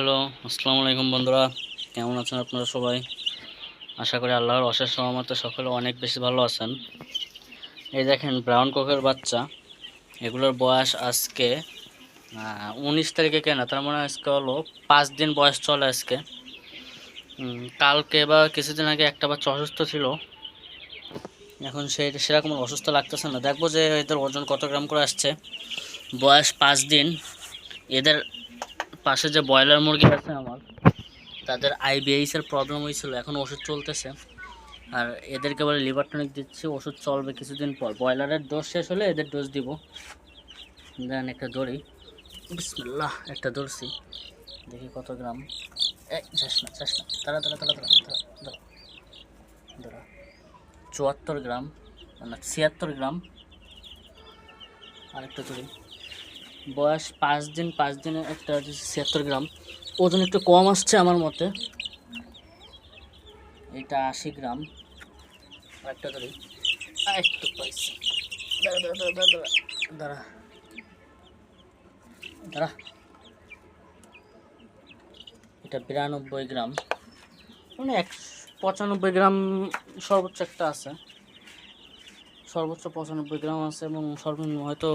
Hello, আসসালামু আলাইকুম বন্ধুরা। কেমন আছেন আপনারা সবাই? আশা করি আল্লাহর অশেষ সহমতে সকলে অনেক বেশি ভালো আছেন। এই দেখেন ব্রাউন কোকের বাচ্চা। এগুলোর বয়স আজকে উনিশ তারিখে কেনা। তার মানে আজকে হলো পাঁচ দিন বয়স চলে আজকে। কালকে বা কিছুদিন আগে একটা বাচ্চা অসুস্থ ছিল। এখন সে সেরকম অসুস্থ লাগতেছে না। দেখব যে এদের ওজন কত গ্রাম করে আসছে। বয়স পাঁচ দিন। এদের পাশে যে ব্রয়লার মুরগি আছে আমার, তাদের আইবিআইস এর প্রবলেম হয়েছিল, এখন ওষুধ চলতেছে। আর এদেরকে বলে লিভার টনিক দিচ্ছি, ওষুধ চলবে কিছুদিন পর। ব্রয়লারের ডোজ শেষ হলে এদের ডোজ দিব। দেন একটা দড়ি। বিসমিল্লাহ, একটা ধরছি দেখি কত গ্রাম। এই, যাস না যাস না। তারা তারা তারা তারা তারা দাঁড়া। চুয়াত্তর গ্রাম, না, ছিয়াত্তর গ্রাম। আরেকটা দড়ি। বয়স পাঁচ দিন, পাঁচ দিনে একটা ছিয়াত্তর গ্রাম, ওজন একটু কম আসছে আমার মতে। এটা আশি গ্রাম। একটা ধরি। একটু দাঁড়া। দাঁড়া। এটা বিরানব্বই গ্রাম। মানে এক পঁচানব্বই গ্রাম সর্বোচ্চ একটা আছে। সর্বোচ্চ পঁচানব্বই গ্রাম আছে এবং সর্বনিম্ন হয়তো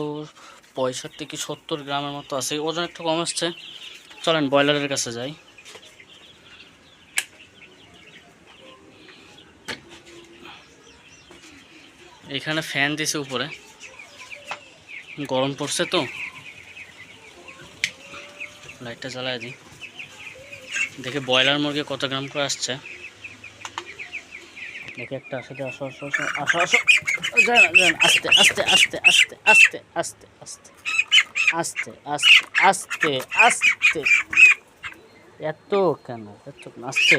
পঁয়ষট্টি কি সত্তর গ্রামের মতো আছে। ওজন একটু কম আসছে। চলেন ব্রয়লারের কাছে যাই। এখানে ফ্যান দিছে উপরে। গরম পড়ছে তো। লাইটটা জ্বালায় দিই। দেখে ব্রয়লার মুরগি কত গ্রাম করে আসছে। দেখে একটা আসে, আসো আসো আসো আসো আসো। আস্তে আস্তে আস্তে আস্তে আস্তে আস্তে আস্তে আস্তে আস্তে আস্তে আস্তে এত কেন এত আস্তে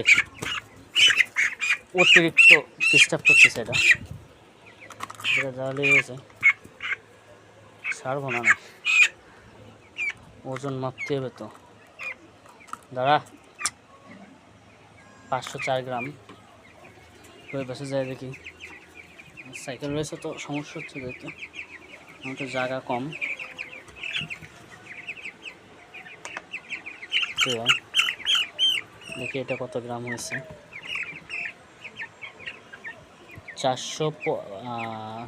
অতিরিক্ত ডিস্টার্ব করতেছে এটা যেটা জ্বালে গেছে ছাড়বো না ওজন মাপতে হবে তো দাঁড়া পাঁচশো চার গ্রাম ওই পাশে যাই দেখি সাইকেল রয়েছে তো, সমস্যা হচ্ছে দেখতে আমার তো জায়গা কম। দেখি এটা কত গ্রাম হয়েছে। চারশো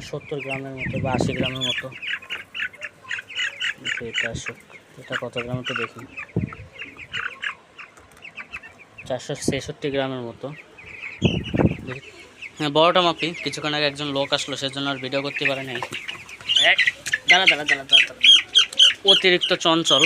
সত্তর গ্রামের মতো বা আশি গ্রামের মতো। এটা এটা কত গ্রাম তো দেখি। চারশো ছেষট্টি গ্রামের মতো। হ্যাঁ বড়টা মাপি। কিছুক্ষণ আগে একজন লোক আসলো, সেজন্য আর ভিডিও করতে পারে নাই। দাঁড়া দাঁড়া দাঁড়া দাঁড়া। অতিরিক্ত চঞ্চল।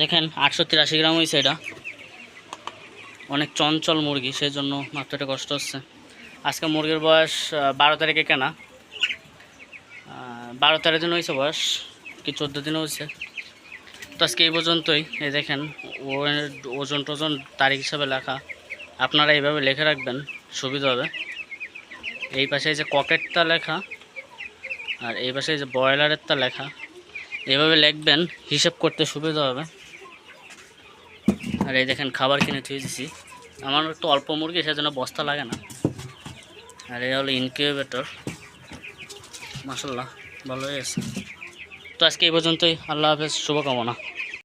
দেখেন আটশো তিরাশি গ্রাম হয়েছে এটা। অনেক চঞ্চল মুরগি সেই জন্য মাত্রাটা কষ্ট হচ্ছে। আজকে মুরগির বয়স বারো তারিখে কেনা। বারো তেরো দিন হয়েছে বয়স, কি চোদ্দ দিন হয়েছে। তো আজকে এই পর্যন্তই। এই দেখেন ওজন টোজন তারিখ হিসাবে লেখা। আপনারা এইভাবে লিখে রাখবেন, সুবিধা হবে। এই পাশে যে ককেটটা লেখা, আর এই পাশে যে ব্রয়লারেরটা লেখা। এভাবে লিখবেন, হিসেব করতে সুবিধা হবে। আর এই দেখেন খাবার কিনে থুয়ে দিছি। আমার একটু অল্প মুরগি, সেজন্য বস্তা লাগে না। আর এই হলো ইনকিউবেটর মাসাল্লাহ ভালোই আছে। তো আজকে এই পর্যন্তই। আল্লাহ হাফেজ, শুভকামনা।